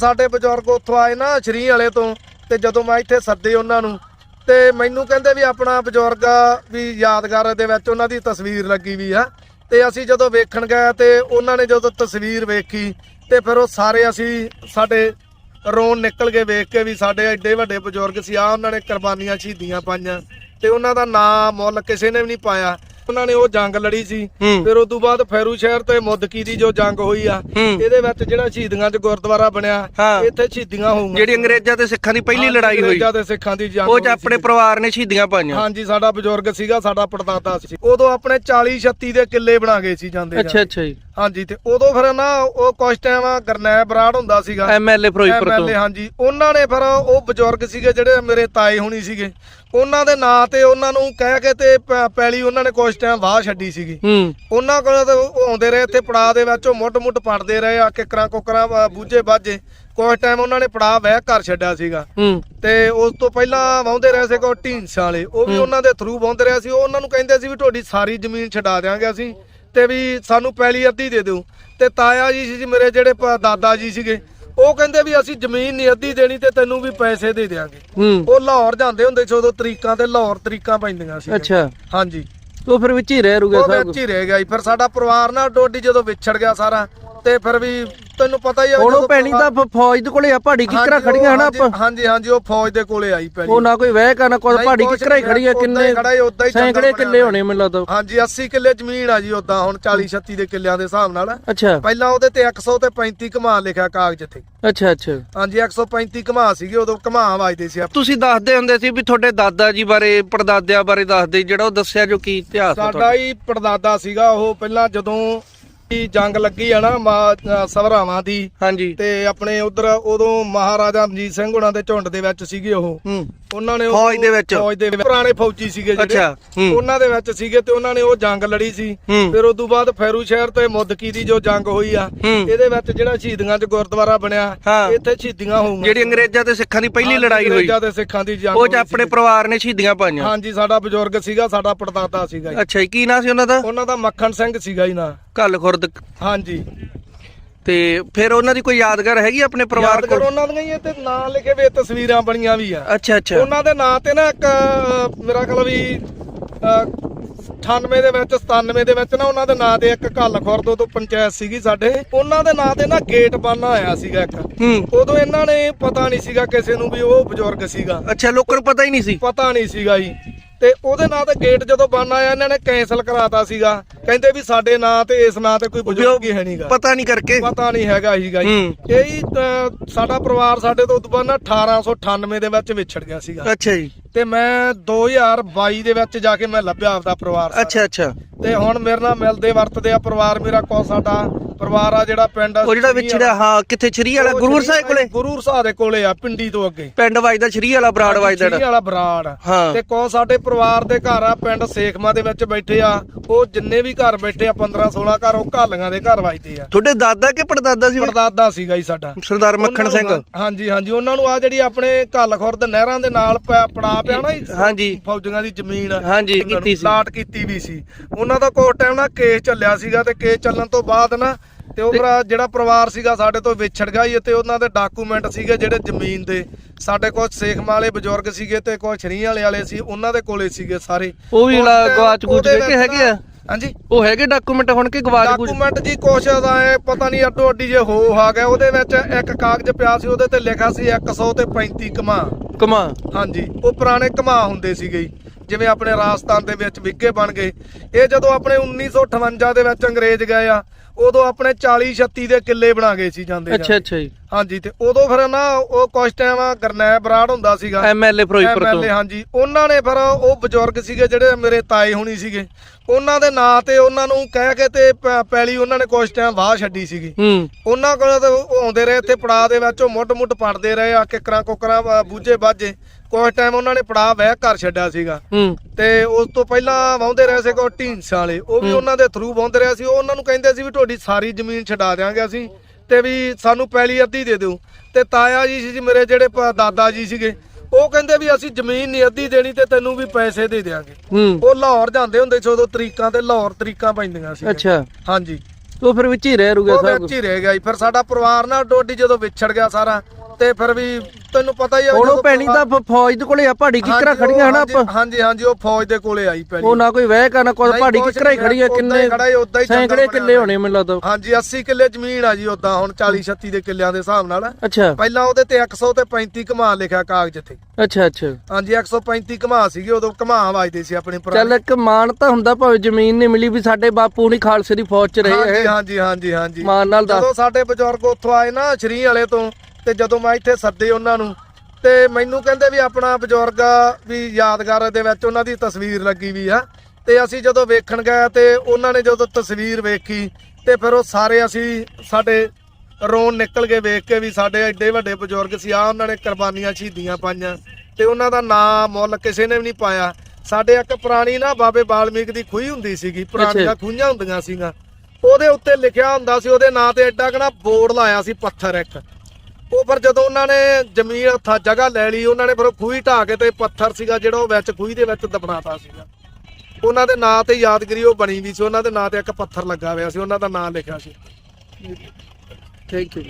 ਸਾਡੇ ਬਜ਼ੁਰਗ ਉੱਥੋਂ ਆਏ ਨਾ ਸ਼੍ਰੀ ਵਾਲੇ ਤੋਂ, ਤੇ ਜਦੋਂ ਮੈਂ ਇੱਥੇ ਸੱਦੇ ਉਹਨਾਂ ਨੂੰ, ਤੇ ਮੈਨੂੰ ਕਹਿੰਦੇ ਵੀ ਆਪਣਾ ਬਜ਼ੁਰਗ ਵੀ ਯਾਦਗਾਰ ਦੇ ਵਿੱਚ ਉਹਨਾਂ ਦੀ ਤਸਵੀਰ ਲੱਗੀ ਵੀ ਆ। ਤੇ ਅਸੀਂ ਜਦੋਂ ਵੇਖਣ ਗਏ ਤੇ ਉਹਨਾਂ ਨੇ ਜਦੋਂ ਤਸਵੀਰ ਵੇਖੀ, ਤੇ ਫਿਰ ਉਹ ਸਾਰੇ ਅਸੀਂ ਸਾਡੇ ਰੋਣ ਨਿਕਲ ਕੇ ਵੇਖ ਕੇ ਵੀ ਸਾਡੇ ਐਡੇ ਵੱਡੇ ਬਜ਼ੁਰਗ ਸੀ ਆ ਉਹਨਾਂ ਨੇ ਕੁਰਬਾਨੀਆਂ ਸ਼ਹੀਦੀਆਂ ਪਾਈਆਂ, ਤੇ ਉਹਨਾਂ ਦਾ ਨਾਂ ਮੁੱਲ ਕਿਸੇ ਨੇ ਵੀ ਨਹੀਂ ਪਾਇਆ। ਉਹਨਾਂ ਨੇ ਉਹ ਜੰਗ ਲੜੀ ਸੀ। ਫਿਰ ਉਸ ਤੋਂ ਬਾਅਦ ਫੈਰੂ ਸ਼ਹਿਰ ਤੇ ਮੁੱਦਕੀ ਦੀ ਜੋ ਜੰਗ ਹੋਈ ਆ। ਇਹਦੇ ਵਿੱਚ ਜਿਹੜਾ ਸ਼ਹੀਦੀਆਂ 'ਚ ਗੁਰਦੁਆਰਾ ਬਣਿਆ। ਇੱਥੇ ਸ਼ਹੀਦੀਆਂ ਹੋਊਗੀਆਂ। ਜਿਹੜੀ ਅੰਗਰੇਜ਼ਾਂ ਤੇ ਸਿੱਖਾਂ ਦੀ ਪਹਿਲੀ ਲੜਾਈ ਹੋਈ। ਅੰਗਰੇਜ਼ਾਂ ਤੇ ਸਿੱਖਾਂ ਦੀ ਜੰਗ ਉਹ ਚ ਆਪਣੇ। ਪਰਿਵਾਰ ਨੇ ਸ਼ਹੀਦੀਆਂ ਪਾਈਆਂ। ਹਾਂਜੀ ਸਾਡਾ ਬਜ਼ੁਰਗ ਸੀਗਾ ਸਾਡਾ ਪੜਦਾਦਾ ਸੀ। ਉਦੋਂ ਆਪਣੇ 40 36 ਦੇ ਕਿੱਲੇ ਬਣਾ ਗਏ ਸੀ ਜਾਂਦੇ ਅੱਛਾ ਅੱਛਾ ਜੀ। ਹਾਂਜੀ ਤੇ ਉਦੋਂ ਫਿਰ ਨਾ ਉਹ ਕੁਝ ਟਾਈਮ ਗਰਨੈਬ ਬਰਾੜ ਹੁੰਦਾ ਸੀਗਾ। ਐਮਐਲਏ ਫਿਰੋਜ਼ਪੁਰ ਤੋਂ। ਹਾਂਜੀ। ਉਹਨਾਂ ਨੇ ਫਿਰ ਉਹ ਬਜ਼ੁਰਗ ਸੀਗੇ ਜਿਹੜੇ ਮੇਰੇ ਤਾਏ ਹੋਣੀ ਸੀਗੇ। ਉਹਨਾਂ ਦੇ ਨਾਂ ਤੇ ਉਹਨਾਂ ਨੂੰ ਕਹਿ ਕੇ ਤੇ ਪ- ਪੈਲੀ ਉਹਨਾਂ ਨੇ ਕੁਝ ਟਾਈਮ ਵਾਹ ਛੱਡੀ ਸੀਗੀ। ਹੂੰ। ਉਹਨਾਂ ਕੋਲ ਤਾਂ ਉਹ ਆਉਂਦੇ ਰਹੇ ਇੱਥੇ ਪੜਾਅ ਦੇ ਵਿੱਚ ਉਹ ਮੁੱਢ ਮੁੱਢ ਪੜਦੇ ਰਹੇ ਆ ਕਿਕਰਾਂ ਕੁਕਰਾਂ ਅ, ਬੂਝੇ ਬਾਝੇ। ਕੁਝ ਟਾਈਮ ਉਹਨਾਂ ਨੇ ਪੜਾਅ ਵਹਿ ਘਰ ਛੱਡਿਆ ਸੀਗਾ। ਹੂੰ। ਤੇ ਉਸ ਤੋਂ ਪਹਿਲਾਂ ਵਾਹੁੰਦੇ ਰਹੇ ਸੀ ਕੋ ਢੀਂਸਾਂ ਵਾਲੇ। ਉਹ ਵੀ ਉਹਨਾਂ ਦੇ ਥਰੂ ਵਾਹੁੰਦੇ ਰਹੇ ਸੀ। ਉਹ ਉਹਨਾਂ ਨੂੰ ਕਹਿੰਦੇ ਸੀ ਵੀ ਤੁਹਾਡੀ ਸਾਰੀ ਜ਼ਮੀਨ ਛਡਾ ਦਿਆਂਗੇ ਅਸੀਂ। ਤੇ ਵੀ ਸਾਨੂੰ ਪੈਲੀ ਅੱਧੀ ਦੇ ਦਿਓ। ਤੇ ਤਾਇਆ ਜੀ ਸੀ ਮੇਰੇ ਜਿਹੜੇ ਦਾਦਾ ਜੀ ਸੀਗੇ ਉਹ ਕਹਿੰਦੇ ਵੀ ਅਸੀਂ ਜ਼ਮੀਨ ਨਹੀਂ ਅੱਧੀ ਦੇਣੀ ਤੇ ਤੈਨੂੰ ਵੀ ਪੈਸੇ ਦੇ ਦਿਆਂਗੇ। ਹੂੰ। ਉਹ ਲਾਹੌਰ ਜਾਂਦੇ ਹੁੰਦੇ ਸੀ ਉਦੋਂ ਤਰੀਕਾਂ ਤੇ ਲਾਹੌਰ ਤਰੀਕਾਂ ਪੈਂਦੀਆਂ ਸੀ ਅੱਛਾ। ਹਾਂਜੀ। ਉਹ ਫਿਰ ਵਿੱਚ ਹੀ ਰਹਿ ਰੂਗਾ ਉਹ ਸਭ ਵਿੱਚ ਹੀ ਰਹਿ ਗਿਆ ਫਿਰ ਸਾਡਾ ਪਰਿਵਾਰ ਨਾ ਡੋਡੀ ਜਦੋਂ ਵਿਛੜ ਗਿਆ ਸਾਰਾ ਤੇ ਫਿਰ ਵੀ ਤੈਨੂੰ ਪਤਾ ਹੀ ਆ ਹੁਣ ਉਹ ਜਦੋਂ ਪੈਣੀ ਤਾਂ ਫ- ਫੌਜ ਦੇ ਕੋਲੇ ਆ ਪਹਾੜੀ ਕਿਕਰਾ ਹਾਂਜੀ, ਉਹ ਖੜੀਆਂ ਹਨਾ ਹਾਂਜੀ, ਆਪਾਂ? ਹਾਂਜੀ ਹਾਂਜੀ ਉਹ ਫੌਜ ਦੇ ਕੋਲੇ ਆਈ ਪੈਲੀ ਉਹ ਨਾ ਕੋਈ ਵਹਿ ਕਾ ਨਾ ਕੋਈ ਨਹੀਂ, ਪਹਾੜੀ ਕੁਛ ਕਿਕਰਾ ਹੀ ਨਹੀਂ, ਖੜੀ ਆ ਉੱਦਾਂ ਕਿੰਨੇ ਹੀ ਖੜਾ ਹੀ, ਉੱਦਾਂ ਹੀ ਸੈਂਕੜੇ ਕਿੱਲੇ ਹੋਣੇ ਮੈਨੂੰ ਲੱਗਦਾ। ਹਾਂਜੀ 80 ਕਿੱਲੇ ਜ਼ਮੀਨ ਆ ਜੀ ਉਦਾਂ ਹੁਣ 40 36 ਦੇ ਕਿੱਲਿਆਂ ਦੇ ਹਿਸਾਬ ਨਾਲ। ਅੱਛਾ। ਪਹਿਲਾਂ ਉਹਦੇ ਤੇ 100 ਤੇ 35 ਕਮਾ ਲਿਖਿਆ ਕਾਗਜ਼ ਤੇ ਅੱਛਾ ਅੱਛਾ। ਹਾਂਜੀ 135 ਕਮਾ ਸੀਗੇ ਉਦੋਂ ਕਮਾ ਵੱਜਦੇ ਸੀ ਤੁਸੀਂ ਦੱਸਦੇ ਹੁੰਦੇ ਸੀ ਵੀ ਤੁਹਾਡੇ ਦਾਦਾ ਜੀ ਬਾਰੇ ਪੜਦਾਦਿਆਂ ਬਾਰੇ ਦੱਸਦੇ ਜਿਹੜਾ ਉਹ ਦੱਸਿਆ ਜੋ ਕੀ ਇਤਿਹਾਸ ਆ ਸਾਡਾ ਤੁਹਾਡਾ? ਹੀ ਪੜਦਾਦਾ ਸੀਗਾ ਉਹ ਪਹਿਲਾਂ ਜਦੋਂ ਜੰਗ ਲੱਗੀ ਆ ਨਾ ਸਭਰਾਵਾਂ ਦੀ ਹਾਂਜੀ ਤੇ ਆਪਣੇ ਉਧਰ ਉਦੋਂ ਮਹਾਰਾਜਾ ਰਣਜੀਤ ਸਿੰਘ ਹੁਣਾਂ ਦੇ ਝੁੰਡ ਦੇ ਵਿੱਚ ਸੀਗੇ ਉਹ ਹੂੰ ਉਹਨਾਂ ਨੇ ਫੌਜ ਦੇ ਵਿੱਚ? ਫੌਜ ਦੇ ਪੁਰਾਣੇ ਫੌਜੀ ਸੀਗੇ ਜਿਹੜੇ ਹੂੰ। ਉਹਨਾਂ ਦੇ ਵਿੱਚ ਸੀਗੇ ਤੇ ਉਹਨਾਂ ਨੇ ਉਹ ਜੰਗ ਲੜੀ ਸੀ ਹੂੰ। ਫਿਰ ਉਸ ਤੋਂ ਬਾਅਦ ਫੈਰੂ ਸ਼ਹਿਰ ਤੇ ਮੁੱਦਕੀ ਦੀ ਜੋ ਜੰਗ ਹੋਈ ਆ ਹੂੰ। ਇਹਦੇ ਵਿੱਚ ਜਿਹੜਾ ਸ਼ਹੀਦੀਆਂ 'ਚ ਗੁਰਦੁਆਰਾ ਬਣਿਆ ਹਾਂ। ਇੱਥੇ ਸ਼ਹੀਦੀਆਂ ਹੋਊਗੀਆਂ ਜਿਹੜੀ ਅੰਗਰੇਜ਼ਾਂ ਤੇ ਸਿੱਖਾਂ ਦੀ ਪਹਿਲੀ ਲੜਾਈ ਹੋਈ ਅੰਗਰੇਜ਼ਾਂ ਤੇ ਸਿੱਖਾਂ ਦੀ ਜੰਗ ਉਹ ਚ ਆਪਣੇ। ਪਰਿਵਾਰ ਨੇ ਸ਼ਹੀਦੀਆਂ ਪਾਈਆਂ ਹਾਂਜੀ ਸਾਡਾ ਬਜ਼ੁਰਗ ਸੀਗਾ ਸਾਡਾ ਪੜਦਾਦਾ ਸੀਗਾ। ਅੱਛਾ ਕੀ ਨਾਂ ਸੀ ਉਹਨਾਂ ਦਾ ਉਹਨਾਂ ਦਾ ਮੱਖਣ ਸਿੰਘ ਸੀਗਾ ਜੀ ਨਾ ਕੱਲ ਖੁਰਦ ਹਾਂਜੀ। ਤੇ ਫਿਰ ਉਹਨਾਂ ਦੀ ਕੋਈ ਯਾਦਗਾਰ ਹੈਗੀ ਆਪਣੇ ਪਰਿਵਾਰ ਯਾਦਗਾਰ ਕੋਲ? ਉਹਨਾਂ ਦੀਆਂ ਹੀ ਤੇ ਨਾਂ ਲਿਖੇ ਵੇ ਤਸਵੀਰਾਂ ਬਣੀਆਂ ਵੀ ਆ। ਅੱਛਾ ਅੱਛਾ। ਉਹਨਾਂ ਦੇ ਨਾਂ ਤੇ ਨਾ ਇੱਕ ਅਹ, ਮੇਰਾ ਖਿਆਲ ਵੀ ਅਹ, 98 ਦੇ ਵਿੱਚ 97 ਦੇ ਵਿੱਚ ਨਾ ਉਹਨਾਂ ਦੇ ਨਾਂ ਤੇ ਇੱਕ ਘੱਲ ਖੁਰਦ ਤੋਂ ਪੰਚਾਇਤ ਸੀਗੀ ਸਾਡੇ। ਉਹਨਾਂ ਦੇ ਨਾਂ ਤੇ ਨਾ ਗੇਟ ਬਣਨਾ ਆਇਆ ਸੀਗਾ ਇੱਕ। ਹੂੰ। ਉਦੋਂ ਇਹਨਾਂ ਨੇ ਪਤਾ ਨਹੀਂ ਸੀਗਾ ਕਿਸੇ ਨੂੰ ਵੀ ਉਹ ਬਜ਼ੁਰਗ ਸੀਗਾ। ਅੱਛਾ ਲੋਕਾਂ ਨੂੰ ਪਤਾ ਹੀ ਨਹੀਂ ਸੀ। ਪਤਾ ਨਹੀਂ ਸੀਗਾ ਜੀ। ਤੇ ਉਹਦੇ ਨਾਂ ਤੇ ਗੇਟ ਜਦੋਂ ਬਣਨਾ ਆਇਆ ਇਹਨਾਂ ਨੇ ਕੈਨਸਲ ਕਰਾਤਾ ਸੀਗਾ। ਕਹਿੰਦੇ ਵੀ ਸਾਡੇ ਨਾਂ ਤੇ ਇਸ ਨਾਂ ਤੇ ਕੋਈ ਬਜ਼ੁਰਗ ਹੀ ਹੈ ਨਹੀਂਗਾ ਪਤਾ ਨਹੀਂ ਕਰਕੇ। ਪਤਾ ਨਹੀਂ ਹੈਗਾ ਸੀਗਾ ਜੀ। ਇਹ ਸਾਡਾ ਪਰਿਵਾਰ ਸਾਡੇ ਤੋਂ ਉਦੋਂ ਬਾਅਦ ਨਾ 1898 ਦੇ ਵਿੱਚ ਵਿਛੜ ਗਿਆ ਸੀਗਾ। ਅੱਛਾ ਜੀ। ਤੇ ਮੈਂ 2022 ਦੇ ਵਿੱਚ ਜਾ ਕੇ ਮੈਂ ਲੱਭਿਆ ਆਪਦਾ ਪਰਿਵਾਰ ਸਾਰਾ। ਅੱਛਾ ਅੱਛਾ। ਤੇ ਹੁਣ ਮੇਰੇ ਨਾਲ ਮਿਲਦੇ ਵਰਤਦੇ ਆ ਪਰਿਵਾਰ ਮੇਰਾ ਕੋ ਸਾਡਾ? ਪਰਿਵਾਰ ਆ ਜਿਹੜਾ ਪਿੰਡ ਉਹ ਜਿਹੜਾ ਵਿਛੜਿਆ ਹਾਂ ਕਿੱਥੇ ਸ਼੍ਰੀ ਵਾਲਾ ਉਹ ਗੁਰੂਰ ਸਾਹਿਬ ਕੋਲੇ? ਗੁਰੂਰ ਸਾਹਿਬ ਦੇ ਕੋਲੇ ਆ ਪਿੰਡੀ ਤੋਂ ਅੱਗੇ। ਪਿੰਡ ਵੱਜਦਾ ਸ਼੍ਰੀ ਵਾਲਾ ਬਰਾੜ ਵੱਜਦਾ ਸ਼੍ਰੀ ਵਾਲਾ ਬਰਾੜ। ਹਾਂ। ਤੇ ਕੋ ਸਾਡੇ ਪਰਿਵਾਰ ਦੇ ਘਰ ਆ ਪਿੰਡ ਸੇਖਮਾ ਦੇ ਵਿੱਚ ਬੈਠੇ ਆ। ਉਹ ਜਿੰਨੇ ਵੀ ਘਰ ਬੈਠੇ ਆ 15 16 ਘਰ ਉਹ ਘਾਲੀਆਂ ਦੇ ਘਰ ਵੱਜਦੇ ਆ। ਤੁਹਾਡੇ ਦਾਦਾ ਕਿ ਪੜਦਾਦਾ ਸੀ? ਪੜਦਾਦਾ ਸੀਗਾ ਜੀ ਸਾਡਾ। ਸਰਦਾਰ ਮੱਖਣ ਉਹਨਾਂ ਸਿੰਘ। ਨੂੰ- ਹਾਂਜੀ ਹਾਂਜੀ ਉਹਨਾਂ ਨੂੰ ਆ ਜਿਹੜੀ ਆਪਣੇ ਘੱਲ ਖੁਰਦ ਨਹਿਰਾਂ ਦੇ ਨਾਲ ਪ- ਪੜਾ ਪਿਆ ਨਾ ਜੀ, ਹਾਂਜੀ। ਫੌਜੀਆਂ ਦੀ ਜ਼ਮੀਨ ਹਾਂਜੀ, ਉਹਨਾਂ ਨੂੰ ਕੀਤੀ ਸੀ। ਲਾਟ ਕੀਤੀ ਵੀ ਸੀ ਉਹਨਾਂ ਦਾ ਕੋਟ ਟਾਈਮ ਨਾ ਕੇਸ ਚੱਲਿਆ ਸੀਗਾ ਤੇ ਕੇਸ ਚੱਲਣ ਤੋਂ ਬਾਅਦ ਨਾ ਤੇ ਉਹ ਭਰਾ ਜਿਹੜਾ ਪਰਿਵਾਰ ਸੀਗਾ ਸਾਡੇ ਤੋਂ ਵਿਛੜ ਗਿਆ ਜੀ ਤੇ ਉਹਨਾਂ ਦੇ ਡਾਕੂਮੈਂਟ ਸੀਗੇ ਜਿਹੜੇ ਜ਼ਮੀਨ ਦੇ ਸਾਡੇ ਕੋਲ ਸੇਖਮਾ ਵਾਲੇ ਬਜ਼ੁਰਗ ਸੀਗੇ ਤੇ ਕੋਈ ਸ਼ਰੀ ਵਾਲੇ ਵਾਲੇ ਸੀ ਉਹਨਾਂ ਦੇ ਕੋਲੇ ਸੀਗੇ ਸਾਰੇ ਉਹ ਵੀ ਗਵਾਚ ਗੂਚ ਉਹਦੇ ਗਏ ਕਿ ਵਿੱਚ ਹੈਗੇ ਆ? ਹਾਂਜੀ ਉਹ ਹੈਗੇ ਡਾਕੂਮੈਂਟ ਹੁਣ ਕਿ ਗਵਾਚ ਡਾਕੂਮੈਂਟ ਜੀ ਕੁਛ ਦਾ ਹੈ ਪਤਾ ਨਹੀਂ ਅੱਡੋ ਅੱਡੀ ਜੇ ਹੋ ਆ ਗਿਆ ਉਹਦੇ ਵਿੱਚ ਇੱਕ ਕਾਗਜ਼ ਪਿਆ ਸੀ ਉਹਦੇ ਤੇ ਲਿਖਿਆ ਸੀ 100 ਤੇ 35 ਕਮਾ ਕਮਾ ਹਾਂਜੀ ਉਹ ਪੁਰਾਣੇ ਕਮਾ ਹੁੰਦੇ ਸੀਗੇ ਜੀ। ਜਿਵੇਂ ਆਪਣੇ ਰਾਜਸਥਾਨ ਦੇ ਵਿੱਚ ਵਿੱਗੇ ਬਣ ਗਏ ਇਹ ਜਦੋਂ ਆਪਣੇ 1958 ਦੇ ਵਿੱਚ ਅੰਗਰੇਜ਼ ਗਏ ਆ ਉਦੋਂ ਆਪਣੇ 40 36 ਦੇ ਕਿੱਲੇ ਬਣਾ ਗਏ ਸੀ ਜਾਂਦੇ ਅੱਛਾ ਅੱਛਾ ਜੀ। ਹਾਂਜੀ ਤੇ ਉਦੋਂ ਫਿਰ ਨਾ ਉਹ ਕੁਝ ਟਾਈਮ ਗਰਨੈਬ ਬਰਾੜ ਹੁੰਦਾ ਸੀਗਾ। ਐਮਐਲਏ ਫਿਰੋਜ਼ਪੁਰ ਤੋਂ। ਹਾਂਜੀ। ਉਹਨਾਂ ਨੇ ਫਿਰ ਉਹ ਬਜ਼ੁਰਗ ਸੀਗੇ ਜਿਹੜੇ ਮੇਰੇ ਤਾਏ ਹੋਣੀ ਸੀਗੇ ਉਹਨਾਂ ਦੇ ਨਾਂ ਤੇ ਉਹਨਾਂ ਨੂੰ ਕਹਿ ਕੇ ਤੇ ਪੈਲੀ ਉਹਨਾਂ ਨੇ ਕੁਝ ਟਾਈਮ ਵਾਹ ਛੱਡੀ ਸੀਗੀ। ਹੂੰ। ਉਹਨਾਂ ਕੋਲ ਆਉਂਦੇ ਰਹੇ ਇੱਥੇ ਪੜਾਅ ਦੇ ਵਿੱਚ ਉਹ ਮੁੱਢ ਮੁੱਢ ਪੜਦੇ ਰਹੇ ਆ ਕਿਕਰਾਂ ਕੁਕਰਾਂ ਬੂਝੇ ਬਾਝੇ ਕੁਝ ਟਾਈਮ ਉਹਨਾਂ ਨੇ ਪੜਾਅ ਵਹਿ ਘਰ ਛੱਡਿਆ ਸੀਗਾ। ਤੇ ਉਸ ਤੋਂ ਪਹਿਲਾਂ ਵਾਹੁੰਦੇ ਰਹੇ ਸੀ ਕੋ ਢੀਂਸਾਂ ਵਾਲੇ। ਉਹ ਵੀ ਉਹਨਾਂ ਦੇ ਥਰੂ ਵਾਹੁੰਦੇ ਰਹੇ ਸੀ। ਉਹ ਉਹਨਾਂ ਨੂੰ ਕਹਿੰਦੇ ਸੀ ਵੀ ਤੁਹਾਡੀ ਸਾਰੀ ਜ਼ਮੀਨ ਛਡਾ ਦਿਆਂਗੇ ਅਸੀਂ ਤੇ ਵੀ ਸਾਨੂੰ ਪੈਲੀ ਅੱਧੀ ਦੇ ਦਿਓ। ਤੇ ਤਾਇਆ ਜੀ ਸੀ ਮੇਰੇ ਜਿਹੜੇ ਦਾਦਾ ਜੀ ਸੀਗੇ ਉਹ ਕਹਿੰਦੇ ਵੀ ਅਸੀਂ ਜ਼ਮੀਨ ਨਹੀਂ ਅੱਧੀ ਦੇਣੀ ਤੇ ਤੈਨੂੰ ਵੀ ਪੈਸੇ ਦੇ ਦਿਆਂਗੇ। ਹੂੰ। ਉਹ ਲਾਹੌਰ ਜਾਂਦੇ ਹੁੰਦੇ ਸੀ ਉਦੋਂ ਤਰੀਕਾਂ ਤੇ ਲਾਹੌਰ ਤਰੀਕਾਂ ਪੈਂਦੀਆਂ ਸੀ ਅੱਛਾ। ਹਾਂਜੀ। ਉਹ ਫਿਰ ਵਿੱਚ ਹੀ ਰਹਿ ਰੂਗਾ ਉਹ ਸਭ ਵਿੱਚ ਹੀ ਰਹਿ ਗਿਆ ਜੀ। ਫਿਰ ਸਾਡਾ ਪਰਿਵਾਰ ਨਾ ਡੋਡੀ ਜਦੋਂ ਵਿਛੜ ਗਿਆ ਸਾਰਾ ਤੇ ਫਿਰ ਵੀ ਤੈਨੂੰ ਪਤਾ ਹੀ ਆ ਹੁਣ ਉਹ ਜਦੋਂ ਪੈਣੀ ਤਾਂ ਫ- ਫੌਜ ਦੇ ਕੋਲੇ ਆ ਪਹਾੜੀ ਕਿਕਰਾਂ ਹਾਂਜੀ, ਉਹ ਖੜੀਆਂ ਹਨਾ ਆਪਾਂ। ਹਾਂਜੀ ਹਾਂਜੀ ਉਹ ਫੌਜ ਦੇ ਕੋਲੇ ਆਈ ਪੈਣੀ। ਉਹ ਨਾ ਕੋਈ ਵਹਿ ਕਾ ਨਾ ਕੋਈ ਨਹੀਂ, ਪਹਾੜੀ ਕੁਛ ਕਿਕਰਾਂ ਹੀ ਨਹੀਂ, ਖੜੀ ਆ ਉੱਦਾਂ ਕਿੰਨੇ ਹੀ ਖੜਾ ਹੀ, ਉੱਦਾਂ ਹੀ ਜੰਗਲ ਸੈਂਕੜੇ ਬਣਿਆ ਕਿੱਲੇ ਹੋਣੇ ਮੈਨੂੰ ਲੱਗਦਾ। ਹਾਂਜੀ 80 ਕਿੱਲੇ ਜ਼ਮੀਨ ਆ ਜੀ ਉਦਾਂ ਹੁਣ 40 36 ਦੇ ਕਿੱਲਿਆਂ ਦੇ ਹਿਸਾਬ ਨਾਲ। ਅੱਛਾ। ਪਹਿਲਾਂ ਉਹਦੇ ਤੇ 100 ਤੇ 35 ਕਮਾ ਲਿਖਿਆ ਕਾਗਜ਼ ਤੇ। ਅੱਛਾ ਅੱਛਾ। ਹਾਂਜੀ 135 ਕਮਾ ਸੀਗੇ ਉਦੋਂ ਕਮਾ ਵੱਜਦੇ ਸੀ ਆਪਣੇ ਚੱਲ ਇੱਕ ਮਾਣ ਤਾਂ ਹੁੰਦਾ ਭਾਵੇਂ ਜ਼ਮੀਨ ਨਹੀਂ ਮਿਲੀ ਵੀ ਸਾਡੇ ਬਾਪੂ ਨਹੀਂ ਖਾਲਸੇ ਦੀ ਫੌਜ 'ਚ ਰਹੇ ਹਾਂਜੀ ਹੈ ਹਾਂਜੀ ਹਾਂਜੀ ਹਾਂਜੀ। ਮਾਣ ਨਾਲ ਦੱਸ। ਜਦੋਂ ਸਾਡੇ ਬਜ਼ੁਰਗ ਉੱਥੋਂ ਆਏ ਨਾ ਸ਼ਰੀ ਵਾਲੇ ਤੋਂ ਤੇ ਜਦੋਂ ਮੈਂ ਇੱਥੇ ਸੱਦੇ ਉਹਨਾਂ ਨੂੰ ਤੇ ਮੈਨੂੰ ਕਹਿੰਦੇ ਵੀ ਆਪਣਾ ਬਜ਼ੁਰਗ ਵੀ ਯਾਦਗਾਰ ਦੇ ਵਿੱਚ ਉਹਨਾਂ ਦੀ ਤਸਵੀਰ ਲੱਗੀ ਵੀ ਆ। ਤੇ ਅਸੀਂ ਜਦੋਂ ਵੇਖਣ ਗਏ ਤੇ ਉਹਨਾਂ ਨੇ ਜਦੋਂ ਤਸਵੀਰ ਵੇਖੀ ਤੇ ਫਿਰ ਉਹ ਸਾਰੇ ਅਸੀਂ ਸਾਡੇ ਰੋਣ ਨਿਕਲ ਕੇ ਵੇਖ ਕੇ ਵੀ ਸਾਡੇ ਐਡੇ ਵੱਡੇ ਬਜ਼ੁਰਗ ਸੀ ਆ ਉਹਨਾਂ ਨੇ ਕੁਰਬਾਨੀਆਂ ਸ਼ਹੀਦੀਆਂ ਪਾਈਆਂ। ਤੇ ਉਹਨਾਂ ਦਾ ਨਾਂ ਮੁੱਲ ਕਿਸੇ ਨੇ ਵੀ ਨਹੀਂ ਪਾਇਆ। ਸਾਡੇ ਇੱਕ ਪੁਰਾਣੀ ਨਾ ਬਾਬੇ ਬਾਲਮੀਕ ਦੀ ਖੂਹੀ ਹੁੰਦੀ ਸੀਗੀ ਪੁਰਾਣੀਆਂ ਖੂਹਾਂ ਹੁੰਦੀਆਂ ਸੀਗੀਆਂ। ਉਹਦੇ ਉੱਤੇ ਲਿਖਿਆ ਹੁੰਦਾ ਸੀ ਉਹਦੇ ਨਾਂ ਤੇ ਐਡਾ ਕਨਾ ਬੋਰਡ ਲਾਇਆ ਸੀ ਪੱਥਰ ਇੱਕ। ਉਹ ਪਰ ਜਦੋਂ ਉਹਨਾਂ ਨੇ ਜ਼ਮੀਨ ਹੱਥਾਂ ਜਗ੍ਹਾ ਲੈ ਲਈ, ਉਹਨਾਂ ਨੇ ਫਿਰ ਉਹ ਖੂਹੀ ਢਾਹ ਕੇ ਤੇ ਪੱਥਰ ਸੀਗਾ ਜਿਹੜਾ ਉਹ ਵਿੱਚ ਖੂਹੀ ਦੇ ਵਿੱਚ ਦਬਨਾਤਾ ਸੀਗਾ। ਉਹਨਾਂ ਦੇ ਨਾਂ ਤੇ ਯਾਦਗਰੀ ਉਹ ਬਣੀ ਵੀ ਸੀ, ਉਹਨਾਂ ਦੇ ਨਾਂ ਤੇ ਇੱਕ ਪੱਥਰ ਲੱਗਾ ਹੋਇਆ ਸੀ, ਉਹਨਾਂ ਦਾ ਨਾਂ ਲਿਖਿਆ ਸੀ। Thank you